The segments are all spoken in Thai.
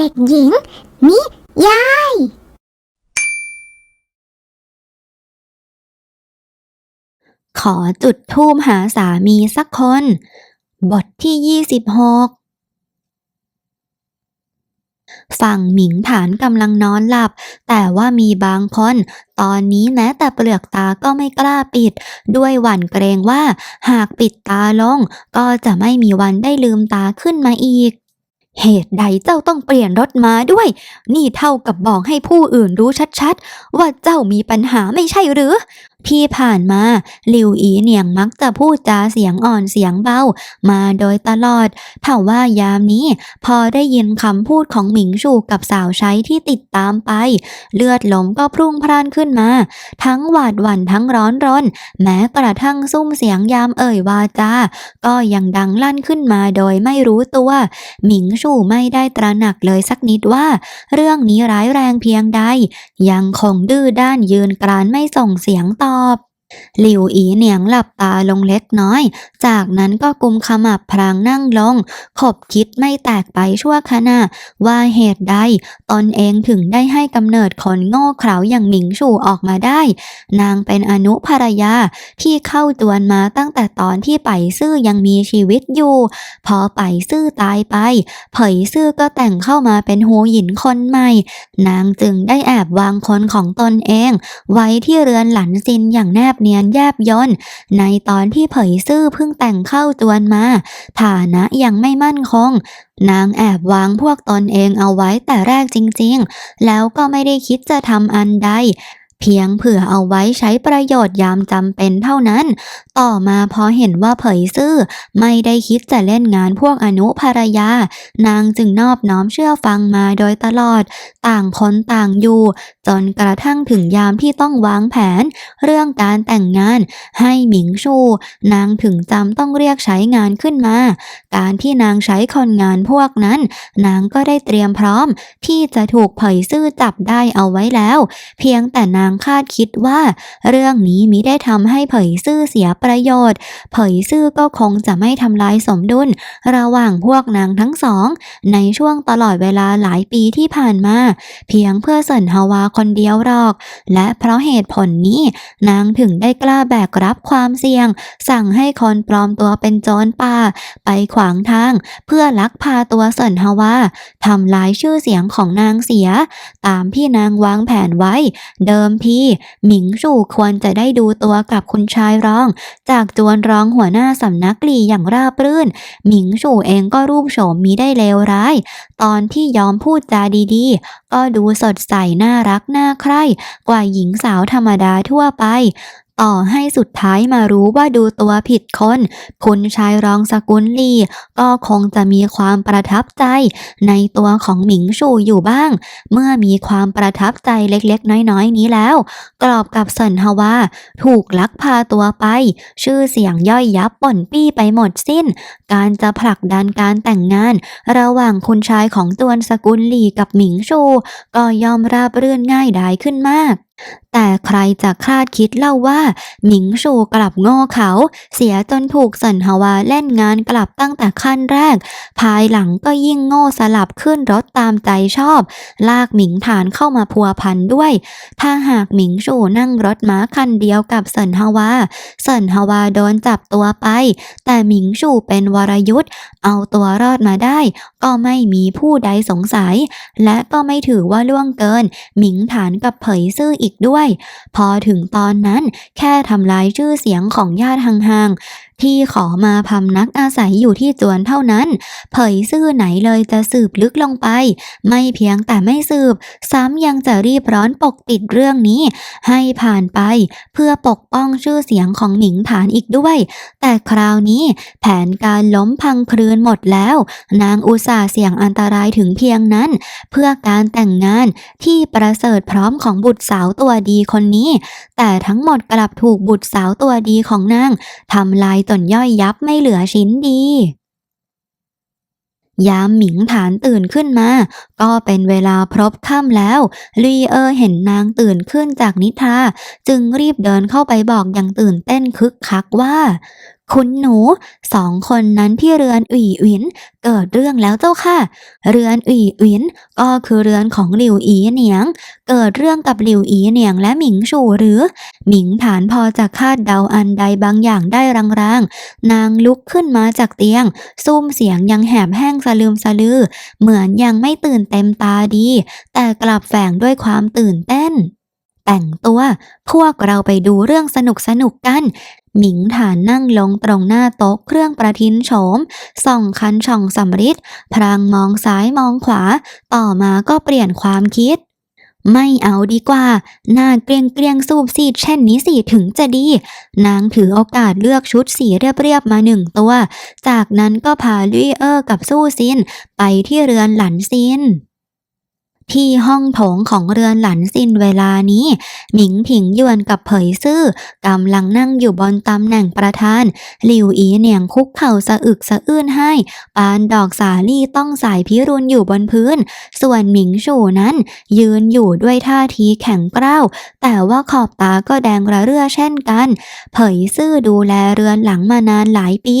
เด็กหญิง นิยาย ขอจุดธูปหาสามีสักคน บทที่26ฝั่งหมิงฐานกำลังนอนหลับ แต่ว่ามีบางคน ตอนนี้แม้แต่เปลือกตาก็ไม่กล้าปิด ด้วยหวั่นเกรงว่า หากปิดตาลง ก็จะไม่มีวันได้ลืมตาขึ้นมาอีก เหตุใดเจ้าต้องเปลี่ยนรถมาด้วย นี่เท่ากับบอกให้ผู้อื่นรู้ชัดๆ ว่าเจ้ามีปัญหาไม่ใช่หรือที่ผ่านมาหลิวอีเหนียงมักจะพูดจาเสียงอ่อนเสียงเบามาโดยตลอดถ้าว่ายามนี้ พอได้ยินคำพูดของหมิงชูกับสาวใช้ที่ติดตามไป เลือดลมก็พรุ่งพร่านขึ้นมา ทั้งหวาดหวั่นทั้งร้อนรน แม้กระทั่งซุ้มเสียงยามเอ่ยวาจาก็ยังดังลั่นขึ้นมาโดยไม่รู้ตัว หมิงชูไม่ได้ตระหนักเลยสักนิดว่า เรื่องนี้ร้ายแรงเพียงใด ยังคงดื้อด้านยืนกรานไม่ส่งเสียงตอบ หลิวอีเหนียงหลับตาลงเล็กน้อย จากนั้นก็กุมขมับพรางนั่งลง ขบคิดไม่แตกไปชั่วขณะ ว่าเหตุใดตนเองถึงได้ให้กำเนิดคนโง่เขลาอย่างหมิงชูออกมาได้ นางเป็นอนุภรยาที่เข้าจวนมาตั้งแต่ตอนที่ไปซื่อยังมีชีวิตอยู่ พอไปซื่อตายไป เผยซื่อก็แต่งเข้ามาเป็นหูหยินคนใหม่ นางจึงได้แอบวางคนของตนเอง ไว้ที่เรือนหลันซินอย่างแนบเนียนแยบยนในตอนที่เผยซื่อเพิ่งแต่งเข้าจวนมา ฐานะยังไม่มั่นคง นางแอบวางพวกตนเองเอาไว้แต่แรกจริงๆ แล้วก็ไม่ได้คิดจะทำอันใดเพียงเผื่อเอาไว้ใช้ประโยชน์ยามจำเป็นเท่านั้น ต่อมาพอเห็นว่าเผยซื่อ ไม่ได้คิดจะเล่นงานพวกอนุภรรยา นางจึงนอบน้อมเชื่อฟังมาโดยตลอด ต่างคนต่างอยู่ จนกระทั่งถึงยามที่ต้องวางแผน เรื่องการแต่งงานให้หมิงชู นางถึงจำต้องเรียกใช้งานขึ้นมา การที่นางใช้คนงานพวกนั้น นางก็ได้เตรียมพร้อม ที่จะถูกเผยซื่อจับได้เอาไว้แล้ว เพียงแต่นางคาดคิดว่า เรื่องนี้มิได้ทำให้เผยซื่อเสียประโยชน์ เผยซื่อก็คงจะไม่ทำลายสมดุล ระหว่างพวกนางทั้งสอง ในช่วงตลอดเวลาหลายปีที่ผ่านมา เพียงเพื่อเสินฮาวาคนเดียวหรอก และเพราะเหตุผลนี้ นางถึงได้กล้าแบกรับความเสี่ยง สั่งให้คนปลอมตัวเป็นโจรป่า ไปขวางทาง เพื่อลักพาตัวเสินฮาวาทำลายชื่อเสียงของนางเสีย ตามที่นางวางแผนไว้ เดิมทีหมิงชู่ควรจะได้ดูตัวกับคุณชายร้อง จากจวนร้องหัวหน้าสำนักหลีอย่างราบรื่น หมิงชู่เองก็รูปโฉมมีได้เลวร้าย ตอนที่ยอมพูดจาดีๆก็ดูสดใสน่ารักน่าใคร่กว่าหญิงสาวธรรมดาทั่วไป ต่อให้สุดท้ายมารู้ว่าดูตัวผิดคน คุณชายรองสกุลลีก็คงจะมีความประทับใจ ในตัวของหมิงชูอยู่บ้าง เมื่อมีความประทับใจเล็กๆ น้อยๆ นี้แล้ว กรอบกับเซินฮาวาถูกลักพาตัวไป ชื่อเสียงย่อยยับป่นปี้ไปหมดสิ้น การจะผลักดันการแต่งงาน ระหว่างคุณชายของตวนสกุลหลีกับหมิงชู ก็ยอมราบรื่นง่ายดายขึ้นมาก แต่ใครจะคาดคิดเล่าว่าหมิงชูกลับโง่เขา เสียจนถูกสันฮาวาเล่นงานกลับตั้งแต่ขั้นแรก ภายหลังก็ยิ่งโง่สลับขึ้นรถตามใจชอบ ลากหมิงฐานเข้ามาพัวพันด้วย ถ้าหากหมิงชูนั่งรถม้าคันเดียวกับเซินฮาวาเซินฮาวาโดนจับตัวไป แต่หมิงชูเป็นวรยุทธ์เอาตัวรอดมาได้ ก็ไม่มีผู้ใดสงสัย และก็ไม่ถือว่าล่วงเกิน หมิงฐานกับเผยซื่ออีกด้วย พอถึงตอนนั้นแค่ทำลายชื่อเสียงของญาติห่างๆ ที่ขอมาพำนักอาศัยอยู่ที่จวนเท่านั้น เผยซื่อไหนเลยจะสืบลึกลงไป ไม่เพียงแต่ไม่สืบ ซ้ำยังจะรีบร้อนปกปิดเรื่องนี้ ให้ผ่านไปเพื่อปกป้องชื่อเสียงของหมิงฐานอีกด้วย แต่คราวนี้แผนการล้มพังคลืนหมดแล้ว นางอุตส่าห์เสี่ยงอันตรายถึงเพียงนั้น เพื่อการแต่งงานที่ประเสริฐพร้อมของบุตรสาวตัวดีคนนี้ แต่ทั้งหมดกลับถูกบุตรสาวตัวดีของนางทำลายตนย่อยยับไม่เหลือชิ้นดี ยามหมิงฐานตื่นขึ้นมา ก็เป็นเวลาพรบค่ำแล้วลีเออร์เห็นนางตื่นขึ้นจากนิทราจึงรีบเดินเข้าไปบอกอย่างตื่นเต้นคึกคักว่า คุณหนูสองคนนั้นที่เรือนอุ่ยหวินเกิดเรื่องแล้วเจ้าค่ะ เรือนอุ่ยหวินก็คือเรือนของหลิวอีเหนียง เกิดเรื่องกับหลิวอีเหนียงและหมิงชูหรือ หมิงฐานพอจะคาดเดาอันใดบางอย่างได้รางๆ นางลุกขึ้นมาจากเตียงซุ่มเสียงยังแหบแห้งสะลืมสะลือ เหมือนยังไม่ตื่นเต็มตาดี แต่กลับแฝงด้วยความตื่นเต้นแต่งตัว พวกเราไปดูเรื่องสนุกสนุกกัน หมิงฐานนั่งลงตรงหน้าโต๊ะเครื่องประทินโฉม ส่องคันช่องสำริดพรางมองซ้ายมองขวา ต่อมาก็เปลี่ยนความคิด ไม่เอาดีกว่า หน้าเกรียงเกรียงสูบซีดเช่นนี้สิถึงจะดี นางถือโอกาสเลือกชุดสีเรียบๆมาหนึ่งตัว จากนั้นก็พาลุยเออร์กับสู้ซิน ไปที่เรือนหลันซิน ที่ห้องโถงของเรือนหลันซินเวลานี้ หมิงผิงยวนกับเผยซื่อกำลังนั่งอยู่บนตำแหน่งประธาน หลิวอีเหนียงคุกเข่าสะอึกสะอื้นให้ ปานดอกสาลี่ต้องสายพิรุณอยู่บนพื้น ส่วนหมิงชูนั้น ยืนอยู่ด้วยท่าทีแข็งกร้าว แต่ว่าขอบตาก็แดงระเรื่อเช่นกัน เผยซื่อดูแลเรือนหลังมานานหลายปี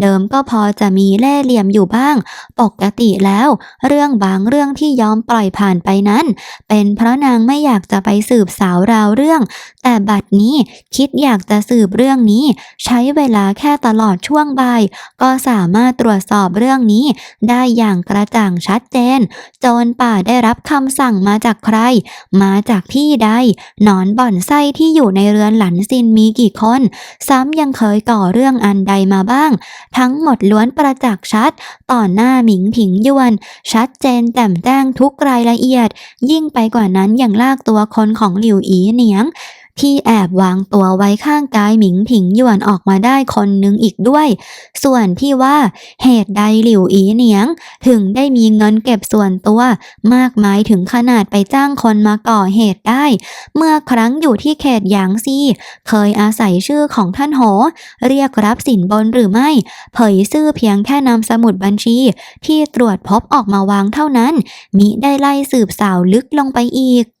เดิมก็พอจะมีเล่เหลี่ยมอยู่บ้าง ปกติแล้ว เรื่องบางเรื่องที่ยอมปล่อยผ่านไปนั้น เป็นเพราะนางไม่อยากจะไปสืบสาวราวเรื่อง แต่บัดนี้คิดอยากจะสืบเรื่องนี้ ใช้เวลาแค่ตลอดช่วงบ่าย ก็สามารถตรวจสอบเรื่องนี้ ได้อย่างกระจ่างชัดเจน โจรป่าได้รับคำสั่งมาจากใคร มาจากที่ใดนอนบ่อนไส้ที่อยู่ในเรือนหลันซินมีกี่คน ซ้ำยังเคยก่อเรื่องอันใดมาบ้าง ทั้งหมดล้วนประจักษ์ชัด ต่อหน้าหมิงถิงยวน ชัดเจนแจ่มแจ้งทุกรายละเอียด ยิ่งไปกว่านั้นอย่างลากตัวคนของหลิวอีเหนียง ที่แอบวางตัวไว้ข้างกายหมิงผิงหยวนออกมาได้คนนึงอีกด้วย ส่วนที่ว่าเหตุใดหลิวอีเหนียง ถึงได้มีเงินเก็บส่วนตัวมากมายถึงขนาดไปจ้างคนมาก่อเหตุได้ เมื่อครั้งอยู่ที่เขตหยางซีเคยอาศัยชื่อของท่านโห เรียกรับสินบนหรือไม่ เผยซื่อเพียงแค่นำสมุดบัญชี ที่ตรวจพบออกมาวางเท่านั้น มิได้ไล่สืบสาวลึกลงไปอีก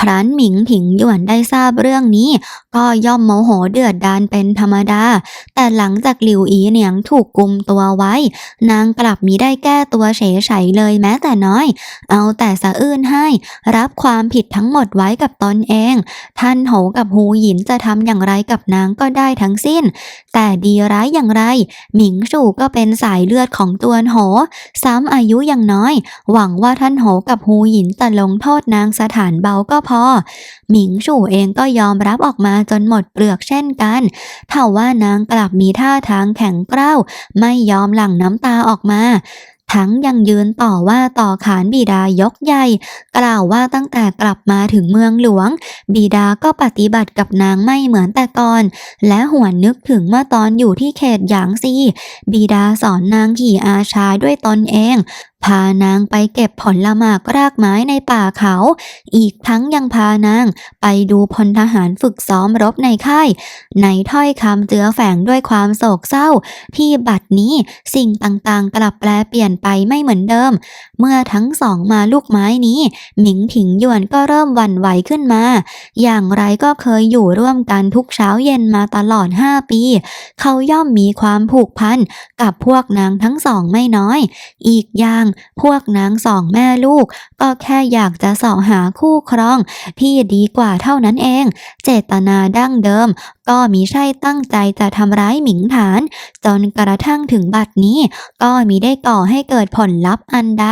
ครั้นหมิงผิงหยวนได้ทราบเรื่องนี้ ก็ย่อมโมโหเดือดดานเป็นธรรมดา แต่หลังจากหลิวอีเหนียงถูกกุมตัวไว้ นางกลับมิได้แก้ตัวเฉยไฉเลยแม้แต่น้อย เอาแต่สะอื้นให้ รับความผิดทั้งหมดไว้กับตนเอง ท่านโหกับฮูหยินจะทำอย่างไรกับนางก็ได้ทั้งสิ้น แต่ดีร้ายอย่างไร หมิงสู่ก็เป็นสายเลือดของตวนโห ซ้ำอายุยังน้อย หวังว่าท่านโหกับฮูหยินจะลงโทษนางสถานเบาก็พอ หมิงสู่เองก็ยอมรับออกมาจนหมดเปลือกเช่นกันเท่าว่านางกลับมีท่าทางแข็งกร้าวไม่ยอมหลั่งน้ำตาออกมา ทั้งยังยืนต่อว่าต่อขานบิดายกใหญ่ กล่าวว่าตั้งแต่กลับมาถึงเมืองหลวง บิดาก็ปฏิบัติกับนางไม่เหมือนแต่ก่อน และหวนนึกถึงเมื่อตอนอยู่ที่เขตหยางซี บิดาสอนนางขี่อาชาด้วยตนเอง พานางไปเก็บผลหมากรากไม้ในป่าเขา อีกทั้งยังพานางไปดูพลทหารฝึกซ้อมรบในค่าย ในถ้อยคำเจือแฝงด้วยความโศกเศร้า ที่บัดนี้สิ่งต่างๆ กลับแปลเปลี่ยนไปไม่เหมือนเดิม เมื่อทั้งสองมาลูกไม้นี้ หมิงถิงหยวนก็เริ่มวันไหวขึ้นมา อย่างไรก็เคยอยู่ร่วมกันทุกเช้าเย็นมาตลอด 5 ปี เขาย่อมมีความผูกพันกับพวกนางทั้งสองไม่น้อย อีกอย่างพวกนางสองแม่ลูก ก็แค่อยากจะสาะหาคู่ครองที่ดีกว่าเท่านั้นเอง เจตนาดั้งเดิมก็มิใช่ตั้งใจจะทำร้ายหมิงฐาน จนกระทั่งถึงบัดนี้ ก็มิได้ก่อให้เกิดผลลัพธ์อันใด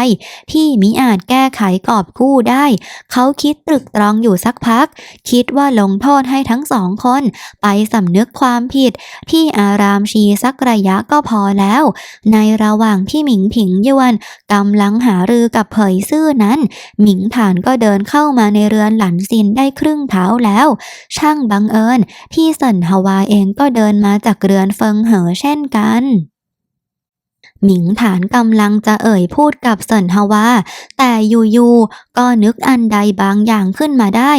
ที่มิอาจแก้ไขกอบกู้ได้ เขาคิดตรึกตรองอยู่สักพัก คิดว่าลงโทษให้ทั้งสองคน ไปสำนึกความผิด ที่อารามชีสักระยะก็พอแล้ว ในระหว่างที่หมิงผิงยวนกำลังหารือกับเผยซื่อนั้น หมิงฐานก็เดินเข้ามาในเรือนหลันซินได้ครึ่งเท้าแล้ว ช่างบังเอิญที่สันฮวาเองก็เดินมาจากเรือนเฟิงเหอเช่นกัน หมิงฐานกำลังจะเอ่ยพูดกับสันฮวา แต่อยู่ๆก็นึกอันใดบางอย่างขึ้นมาได้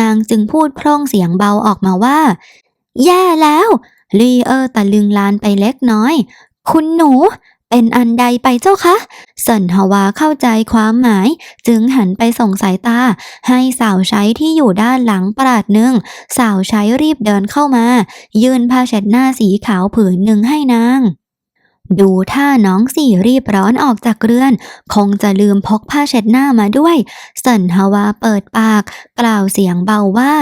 นางจึงพูดพร่องเสียงเบาออกมาว่า แย่แล้วลีเออร์ตะลึงลานไปเล็กน้อย คุณหนู เป็นอันใดไปเจ้าคะเซินฮวาเข้าใจความหมาย จึงหันไปส่งสายตา ให้สาวใช้ที่อยู่ด้านหลังปราดหนึ่ง สาวใช้รีบเดินเข้ามา ยื่นผ้าเช็ดหน้าสีขาวผืนหนึ่งให้นางดูท่าน้องสี่รีบร้อนออกจากเรือน คงจะลืมพกผ้าเช็ดหน้ามาด้วยเซินฮวาเปิดปาก กล่าวเสียงเบาว่า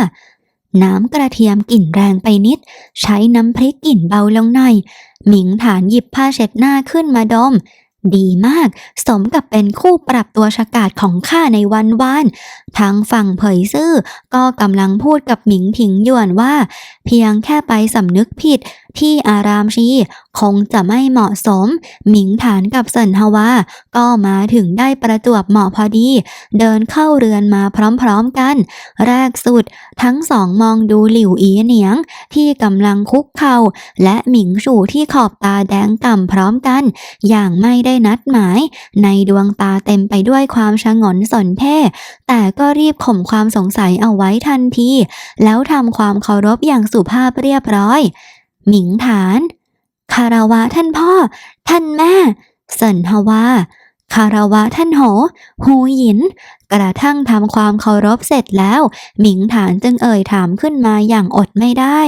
น้ำกระเทียมกลิ่นแรงไปนิด ใช้น้ำพริกกลิ่นเบาลงหน่อย หมิงฐานหยิบผ้าเช็ดหน้าขึ้นมาดม ดีมาก สมกับเป็นคู่ปรับตัวฉกาจของข้าในวันวาน ทางฝั่งเผยซื่อก็กำลังพูดกับหมิงผิงหยวนว่า เพียงแค่ไปสำนึกผิด ที่อารามชี คงจะไม่เหมาะสม หมิงฐานกับเซินฮวา ก็มาถึงได้ประจวบเหมาะพอดี เดินเข้าเรือนมาพร้อมๆกัน แรกสุด ทั้งสองมองดูหลิวอีเหนียง ที่กำลังคุกเข่า และหมิงสู่ที่ขอบตาแดงก่ำพร้อมกัน อย่างไม่ได้นัดหมาย ในดวงตาเต็มไปด้วยความชงนสนเท่ แต่ก็รีบข่มความสงสัยเอาไว้ทันที แล้วทำความเคารพอย่างสุภาพเรียบร้อย หมิงฐาน คาราวะท่านพ่อ ท่านแม่ เซินฮวา คาราวะท่านโห หูหยิน กระทั่งทำความเคารพเสร็จแล้ว หมิงฐานจึงเอ่ยถามขึ้นมาอย่างอดไม่ได้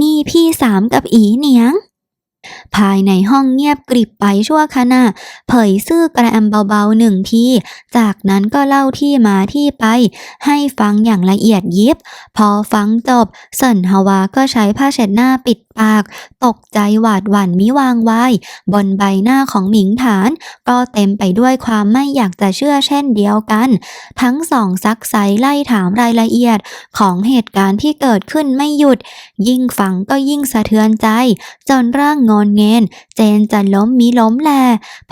นี่พี่สามกับอีเหนียง ภายในห้องเงียบกริบไปชั่วขณะ เผยซื่อกระแอมเบาๆหนึ่งที จากนั้นก็เล่าที่มาที่ไป ให้ฟังอย่างละเอียดยิบ พอฟังจบเซินฮาวาก็ใช้ผ้าเช็ดหน้าปิดปาก ตกใจหวาดหวั่นมิวางไวายบนใบหน้าของหมิงฐาน ก็เต็มไปด้วยความไม่อยากจะเชื่อเช่นเดียวกัน ทั้งสองซักไซไล่ถามรายละเอียดของเหตุการณ์ที่เกิดขึ้นไม่หยุด ยิ่งฟังก็ยิ่งสะเทือนใจ จนร่างงอนเงน เจนจะล้มมิล้มแล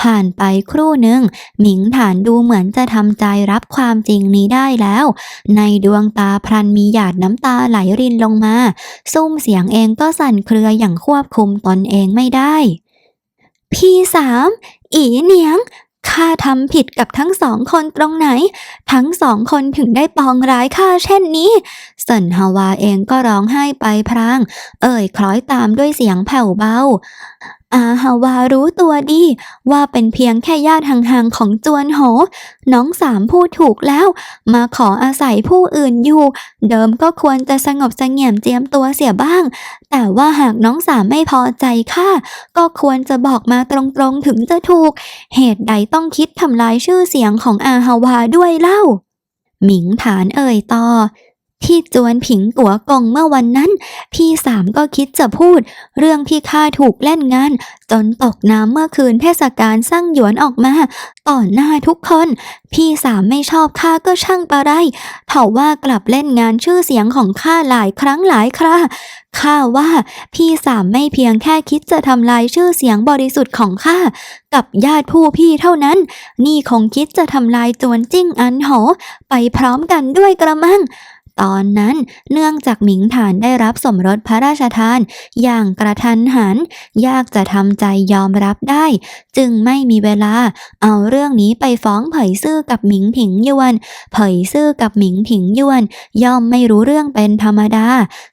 ผ่านไปครู่หนึ่ง หมิงฐานดูเหมือนจะทำใจรับความจริงนี้ได้แล้ว ในดวงตาพรันมีหยาดน้ำตาไหลรินลงมา ซุ้มเสียงเองก็สั่นเครืออย่างควบคุมตนเองไม่ได้ พี่สาม อีเหนียง ข้าทำผิดกับทั้งสองคนตรงไหน ทั้งสองคนถึงได้ปองร้ายข้าเช่นนี้เซินฮาวาเองก็ร้องไห้ไปพราง เอ่ยคล้อยตามด้วยเสียงแผ่วเบา อาฮาวารู้ตัวดี ว่าเป็นเพียงแค่ญาติห่างๆของจวนโห น้องสามพูดถูกแล้ว มาขออาศัยผู้อื่นอยู่ เดิมก็ควรจะสงบเสงี่ยมเจียมตัวเสียบ้าง แต่ว่าหากน้องสามไม่พอใจข้าก็ควรจะบอกมาตรงๆถึงจะถูก เหตุใดต้องคิดทำลายชื่อเสียงของอาฮาวาด้วยเล่า หมิงฐานเอ่ยต่อ ที่จวนผิงกัวกงเมื่อวันนั้น พี่สามก็คิดจะพูด เรื่องที่ข้าถูกเล่นงาน จนตกน้ำเมื่อคืนเทศกาลสร้างหยวนออกมาต่อหน้าทุกคน พี่สามไม่ชอบข้าก็ช่างปะไรเถาว่ากลับเล่นงานชื่อเสียงของข้าหลายครั้งหลายคราข้าว่าพี่สามไม่เพียงแค่คิดจะทำลายชื่อเสียงบริสุทธิ์ของข้ากับญาติผู้พี่เท่านั้น นี่คงคิดจะทำลายจวนจิ้งอันโหไปพร้อมกันด้วยกระมัง ตอนนั้นเนื่องจากหมิงฐานได้รับสมรสพระราชทาน อย่างกระทันหัน ยากจะทำใจยอมรับได้ จึงไม่มีเวลา เอาเรื่องนี้ไปฟ้องเผยซื่อกับหมิงถิงยวน เผยซื่อกับหมิงถิงยวน ย่อมไม่รู้เรื่องเป็นธรรมดา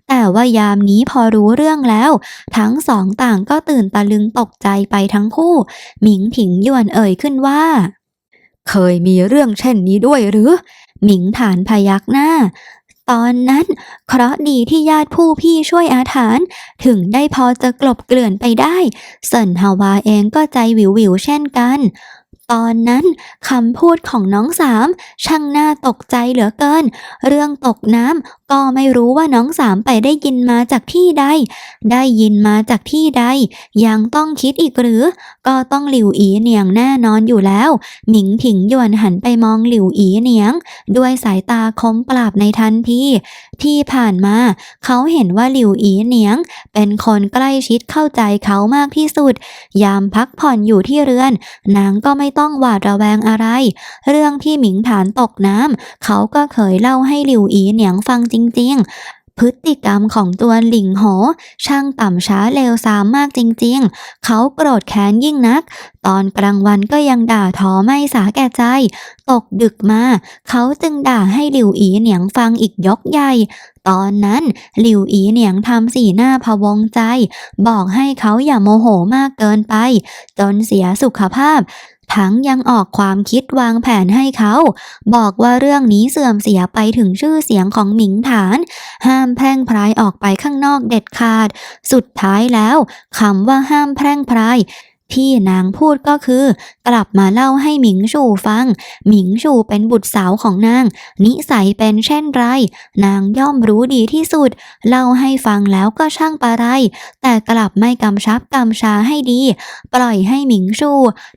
แต่ว่ายามนี้พอรู้เรื่องแล้ว ทั้งสองต่างก็ตื่นตะลึงตกใจไปทั้งคู่ หมิงถิงยวนเอ่ยขึ้นว่า เคยมีเรื่องเช่นนี้ด้วยหรือหมิงฐานพยักหน้า ตอนนั้นเคราะดีที่ญาติผู้พี่ช่วยอาถานถึงได้พอจะกลบเกลื่อนไปได้เซินฮาวาเองก็ใจวิววิวเช่นกัน ตอนนั้นคำพูดของน้องสามช่างน่าตกใจเหลือเกิน เรื่องตกน้ำก็ไม่รู้ว่าน้องสามไปได้ยินมาจากที่ใด ได้ยินมาจากที่ใด ยังต้องคิดอีกหรือ ก็ต้องหลิวอีเหนียงแน่นอนอยู่แล้ว หมิงถิงหยวนหันไปมองหลิวอีเหนียง ด้วยสายตาคมปราบในทันทีที่ผ่านมา เขาเห็นว่าหลิวอีเหนียง เป็นคนใกล้ชิดเข้าใจเขามากที่สุด ยามพักผ่อนอยู่ที่เรือน นางก็ไม่ต้องหวาดระแวงอะไร เรื่องที่หมิงฐานตกน้ำเขาก็เคยเล่าให้หลิวอีเหนียงฟังจจริง ๆ พฤติกรรมของตัวหลิงโห ช่างต่ำช้าเลวทรามมากจริง ๆ เขาโกรธแค้นยิ่งนัก ตอนกลางวันก็ยังด่าทอไม่สาแก่ใจ ตกดึกมา เขาจึงด่าให้หลิวอีเหนียงฟังอีกยกใหญ่ ตอนนั้นหลิวอีเหนียงทำสีหน้าพะวงใจ บอกให้เขาอย่าโมโหมากเกินไป จนเสียสุขภาพทั้งยังออกความคิดวางแผนให้เขา บอกว่าเรื่องนี้เสื่อมเสียไปถึงชื่อเสียงของหมิงฐาน ห้ามแพร่งพรายออกไปข้างนอกเด็ดขาด สุดท้ายแล้วคำว่าห้ามแพร่งพราย ที่นางพูดก็คือ กลับมาเล่าให้หมิงชูฟัง หมิงชูเป็นบุตรสาวของนาง นิสัยเป็นเช่นไร นางย่อมรู้ดีที่สุด เล่าให้ฟังแล้วก็ช่างปะไร แต่กลับไม่กำชับกำชาให้ดี ปล่อยให้หมิงชู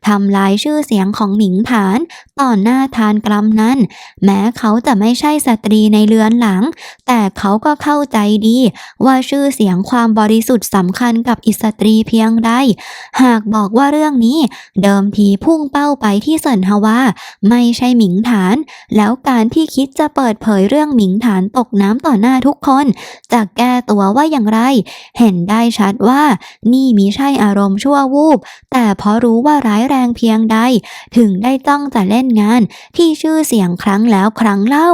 ทำลายชื่อเสียงของหมิงฐานต่อหน้าทานกรรมนั้น แม้เขาจะไม่ใช่สตรีในเรือนหลัง แต่เขาก็เข้าใจดี ว่าชื่อเสียงความบริสุทธิ์สำคัญกับอิสตรีเพียงใดหากบอกว่าเรื่องนี้เดิมทีพุ่งเป้าไปที่เซินฮาวาไม่ใช่หมิงฐาน แล้วการที่คิดจะเปิดเผยเรื่องหมิงฐานตกน้ำต่อหน้าทุกคน จะแก้ตัวว่าอย่างไร เห็นได้ชัดว่านี่มิใช่อารมณ์ชั่ววูบ แต่เพราะรู้ว่าร้ายแรงเพียงใด ถึงได้ต้องจะเล่นงาน ที่ชื่อเสียงครั้งแล้วครั้งเล่า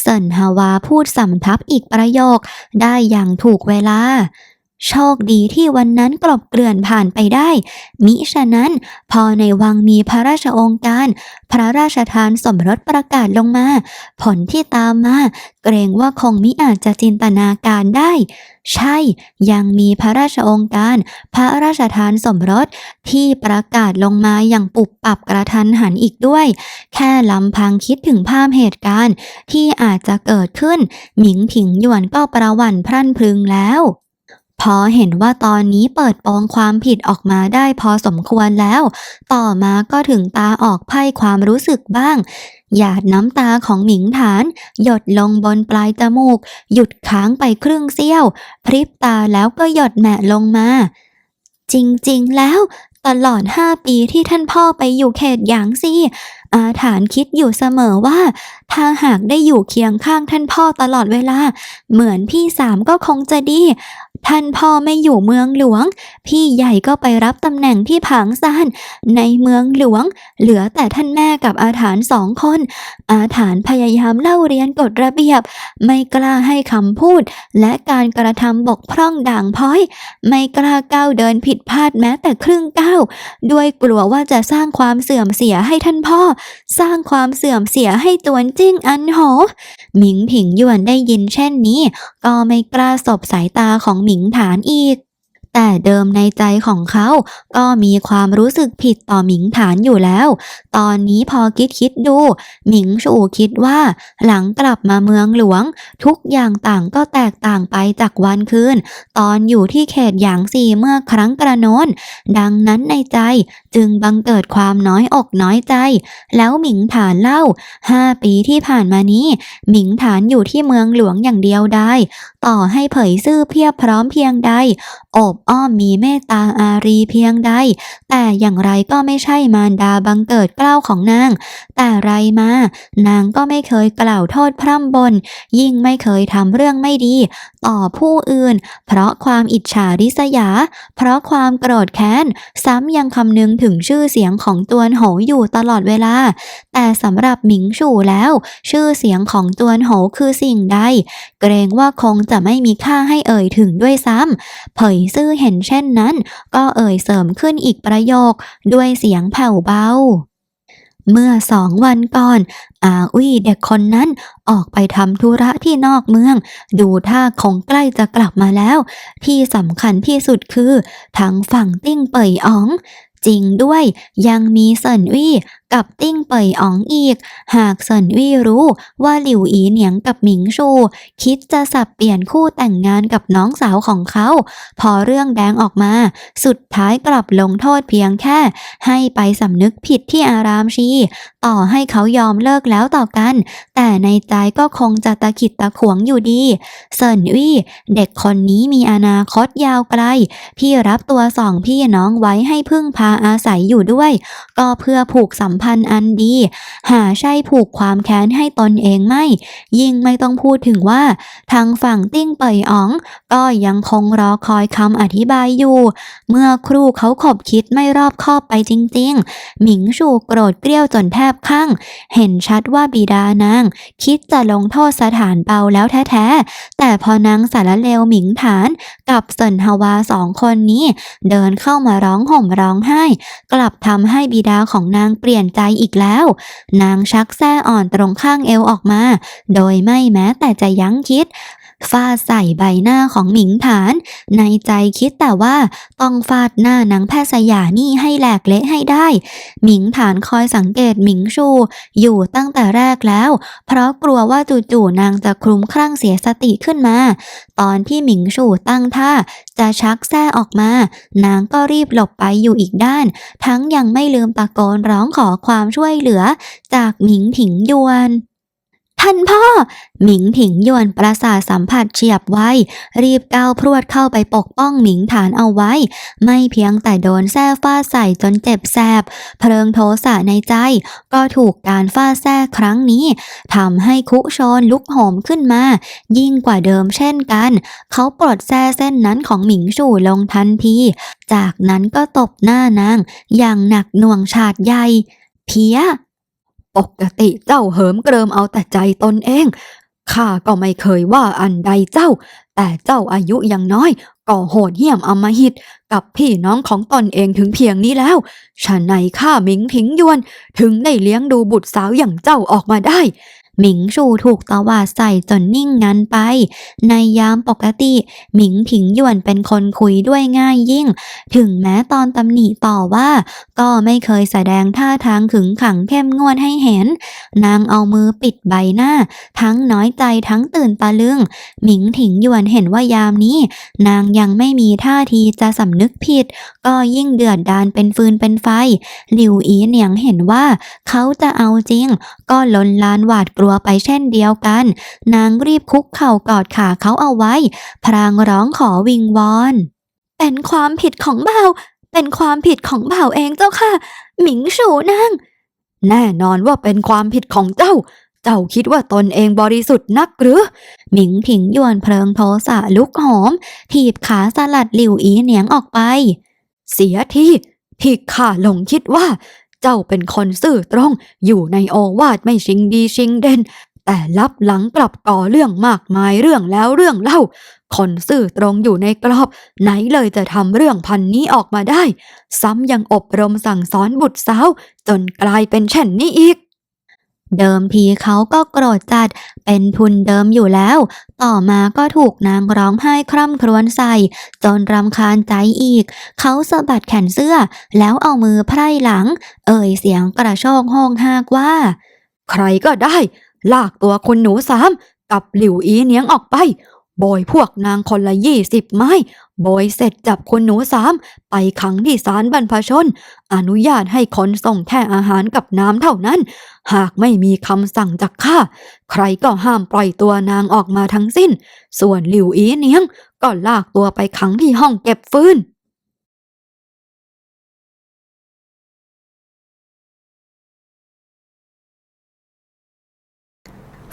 เซินฮาวาพูดสำทับอีกประโยคได้อย่างถูกเวลา โชคดีที่วันนั้นกลบเกลื่อนผ่านไปได้ มิฉะนั้น พอในวังมีพระราชองค์การ พระราชทานสมรสประกาศลงมา ผลที่ตามมา เกรงว่าคงมิอาจจะจินตนาการได้ ใช่ ยังมีพระราชองค์การ พระราชทานสมรสที่ประกาศลงมาอย่างปุบปับกระทันหันอีกด้วย แค่ลำพังคิดถึงภาพเหตุการณ์ที่อาจจะเกิดขึ้น หมิงผิงหยวนก็ประวั่นพรั่นพรึงแล้ว พอเห็นว่าตอนนี้เปิดโปงความผิดออกมาได้พอสมควรแล้ว ต่อมาก็ถึงตาออกไพ่ความรู้สึกบ้าง หยาดน้ำตาของหมิงฐาน หยดลงบนปลายจมูก หยุดค้างไปครึ่งเสี้ยว พริบตาแล้วก็หยดแหมะลงมา จริงๆแล้ว ตลอดห้าปีที่ท่านพ่อไปอยู่เขตหยางซีอาถานคิดอยู่เสมอว่า ถ้าหากได้อยู่เคียงข้างท่านพ่อตลอดเวลา เหมือนพี่สามก็คงจะดี ท่านพ่อไม่อยู่เมืองหลวง พี่ใหญ่ก็ไปรับตำแหน่งที่ผางซานในเมืองหลวง เหลือแต่ท่านแม่กับอาถานสองคน อาถานพยายามเล่าเรียนกฎระเบียบ ไม่กล้าให้คำพูด และการกระทำบกพร่องด่างพร้อย ไม่กล้าก้าวเดินผิดพลาดแม้แต่ครึ่งก้าวด้วยกลัวว่าจะสร้างความเสื่อมเสียให้ท่านพ่อสร้างความเสื่อมเสียให้ตวนจิ้งอันโหหมิงผิงหยวนได้ยินเช่นนี้ ก็ไม่กล้าสบสายตาของหมิงฐานอีก แต่เดิมในใจของเขาก็มีความรู้สึกผิดต่อหมิงฐานอยู่แล้ว ตอนนี้พอคิดคิดดู หมิงชูคิดว่า หลังกลับมาเมืองหลวง ทุกอย่างต่างก็แตกต่างไปจากวันคืน ตอนอยู่ที่เขตหยางซีเมื่อครั้งกระโน้นดังนั้นในใจจึงบังเกิดความน้อยอกน้อยใจ แล้วหมิงฐานเล่าห้าปีที่ผ่านมานี้ หมิงฐานอยู่ที่เมืองหลวงอย่างเดียวได้ ต่อให้เผยซื่อเพียบพร้อมเพียงใด อบอ้อมมีเมตตาอารีเพียงใด แต่อย่างไรก็ไม่ใช่มารดาบังเกิดเกล้าของนาง แต่ไรมา นางก็ไม่เคยกล่าวโทษพร่ำบน ยิ่งไม่เคยทำเรื่องไม่ดี ต่อผู้อื่น เพราะความอิจฉาริษยา เพราะความโกรธแค้น ซ้ำยังคำนึงถึงชื่อเสียงของตวนโหอยู่ตลอดเวลา แต่สำหรับหมิงชูแล้ว ชื่อเสียงของตวนโหคือสิ่งใด เกรงว่าคงจะไม่มีค่าให้เอ่ยถึงด้วยซ้ำเผยซื่อเห็นเช่นนั้น ก็เอ่ยเสริมขึ้นอีกประโยคด้วยเสียงแผ่วเบาเมื่อสองวันก่อน อาอุ้ยเด็กคนนั้นออกไปทำธุระที่นอกเมือง ดูท่าคงใกล้จะกลับมาแล้ว ที่สำคัญที่สุดคือทางฝั่งติ้งเป่ยอ๋อง จริงด้วยยังมีเซินวี่กับติ้งเป่ยอ๋องอีก หากเซินวี่รู้ว่าหลิวอีเหนียงกับหมิงชู คิดจะสับเปลี่ยนคู่แต่งงานกับน้องสาวของเขา พอเรื่องแดงออกมา สุดท้ายกลับลงโทษเพียงแค่ ให้ไปสำนึกผิดที่อารามชี ต่อให้เขายอมเลิกแล้วต่อกัน แต่ในใจก็คงจะตะขิดตะขวงอยู่ดี เซินวี่เด็กคนนี้มีอนาคตยาวไกล พี่รับตัวสองพี่น้องไว้ให้พึ่งพาอาศัยอยู่ด้วย ก็เพื่อผูกสัมพันธ์อันดี หาใช่ผูกความแค้นให้ตนเองไม่ ยิ่งไม่ต้องพูดถึงว่า ทางฝั่งติ้งเป่ยอ๋อง ก็ยังคงรอคอยคำอธิบายอยู่ เมื่อครูเขาขบคิดไม่รอบคอบไปจริง ๆ หมิงชูโกรธเกรี้ยวจนแทบข้างเห็นชัดว่าบิดานาง คิดจะลงโทษสถานเบาแล้วแท้ๆ แต่พอนางสารเลวหมิงฐานกับเซินฮวาสองคนนี้ เดินเข้ามาร้องห่มร้องไห้ กลับทำให้บิดาของนางเปลี่ยนใจอีกแล้ว นางชักแส้อ่อนตรงข้างเอวออกมา โดยไม่แม้แต่จะยั้งคิด ฟาดใส่ใบหน้าของหมิงฐาน ในใจคิดแต่ว่าต้องฟาดหน้านางแพทย์สยานี่ให้แหลกเละให้ได้ หมิงฐานคอยสังเกตหมิงชู อยู่ตั้งแต่แรกแล้ว เพราะกลัวว่าจู่ๆนางจะคลุ้มคลั่งเสียสติขึ้นมา ตอนที่หมิงชูตั้งท่าจะชักแส้ออกมา นางก็รีบหลบไปอยู่อีกด้าน ทั้งยังไม่ลืมตะโกนร้องขอความช่วยเหลือ จากหมิงถิงยวน ท่านพ่อ หมิงถิงยวนประสาทสัมผัสเฉียบไว รีบก้าวพรวดเข้าไปปกป้องหมิงฐานเอาไว้ ไม่เพียงแต่โดนแส้ฟาดใส่จนเจ็บแสบ เพลิงโทสะในใจ ก็ถูกการฟาดแส้ครั้งนี้ทำให้คุชนลุกโหมขึ้นมา ยิ่งกว่าเดิมเช่นกัน เขาปลดแส้เส้นนั้นของหมิงชู่ลงทันที จากนั้นก็ตบหน้านางอย่างหนักหน่วงฉาดใหญ่เพี้ย ปกติเจ้าเหิมเกริมเอาแต่ใจตนเอง ข้าก็ไม่เคยว่าอันใดเจ้า แต่เจ้าอายุยังน้อย ก็โหดเหี้ยมอำมหิต กับพี่น้องของตนเองถึงเพียงนี้แล้วฉันในข้าหมิงพิงยวน ถึงได้เลี้ยงดูบุตรสาวอย่างเจ้าออกมาได้ หมิงชูถูกตวาดใส่จนนิ่งงันไป ในยามปกติ หมิงถิงหยวนเป็นคนคุยด้วยง่ายยิ่ง ถึงแม้ตอนตำหนิต่อว่า ก็ไม่เคยแสดงท่าทางขึงขังเข้มงวดให้เห็น นางเอามือปิดใบหน้า ทั้งน้อยใจทั้งตื่นตะลึง หมิงถิงหยวนเห็นว่ายามนี้ นางยังไม่มีท่าทีจะสำนึกผิด ก็ยิ่งเดือดดานเป็นฟืนเป็นไฟ หลิวอีเหนียงเห็นว่า เขาจะเอาจริง ก็ลนลานหวาดกลัวัวไปเช่นเดียวกัน นางรีบคุกเข่ากอดขาเขาเอาไว้ พรางร้องขอวิงวอน เป็นความผิดของบ่าว เป็นความผิดของบ่าวเองเจ้าค่ะ หมิงสูนาง แน่นอนว่าเป็นความผิดของเจ้าเจ้าคิดว่าตนเองบริสุทธิ์นักหรือ หมิงถิงยวนเพลิงโทสะลุกหอม ถีบขาสลัดหลิวอีเหนียงออกไป เสียที่ที่ข้าหลงคิดว่า เจ้าเป็นคนซื่อตรง อยู่ในโอวาทไม่ชิงดีชิงเด่น แต่ลับหลังกลับก่อเรื่องมากมายเรื่องแล้วเรื่องเล่า คนซื่อตรงอยู่ในกรอบ ไหนเลยจะทำเรื่องพันนี้ออกมาได้ ซ้ำยังอบรมสั่งสอนบุตรสาว จนกลายเป็นเช่นนี้อีก เดิมทีเขาก็โกรธจัด เป็นทุนเดิมอยู่แล้ว ต่อมาก็ถูกนางร้องไห้คร่ำครวญใส่ จนรำคาญใจอีก เขาสะบัดแขนเสื้อ แล้วเอามือไพร่หลัง เอ่ยเสียงกระโชกโฮงหากว่า ใครก็ได้ ลากตัวคุณหนูสามกับหลิวอีเนียงออกไป โบยพวกนางคนละยี่สิบไม้ โบยเสร็จจับคนหนูสาม ไปขังที่ศาลบรรพชน อนุญาตให้คนส่งแค่อาหารกับน้ำเท่านั้น หากไม่มีคำสั่งจากข้า ใครก็ห้ามปล่อยตัวนางออกมาทั้งสิ้น ส่วนหลิวอีเนียงก็ลากตัวไปขังที่ห้องเก็บฟืน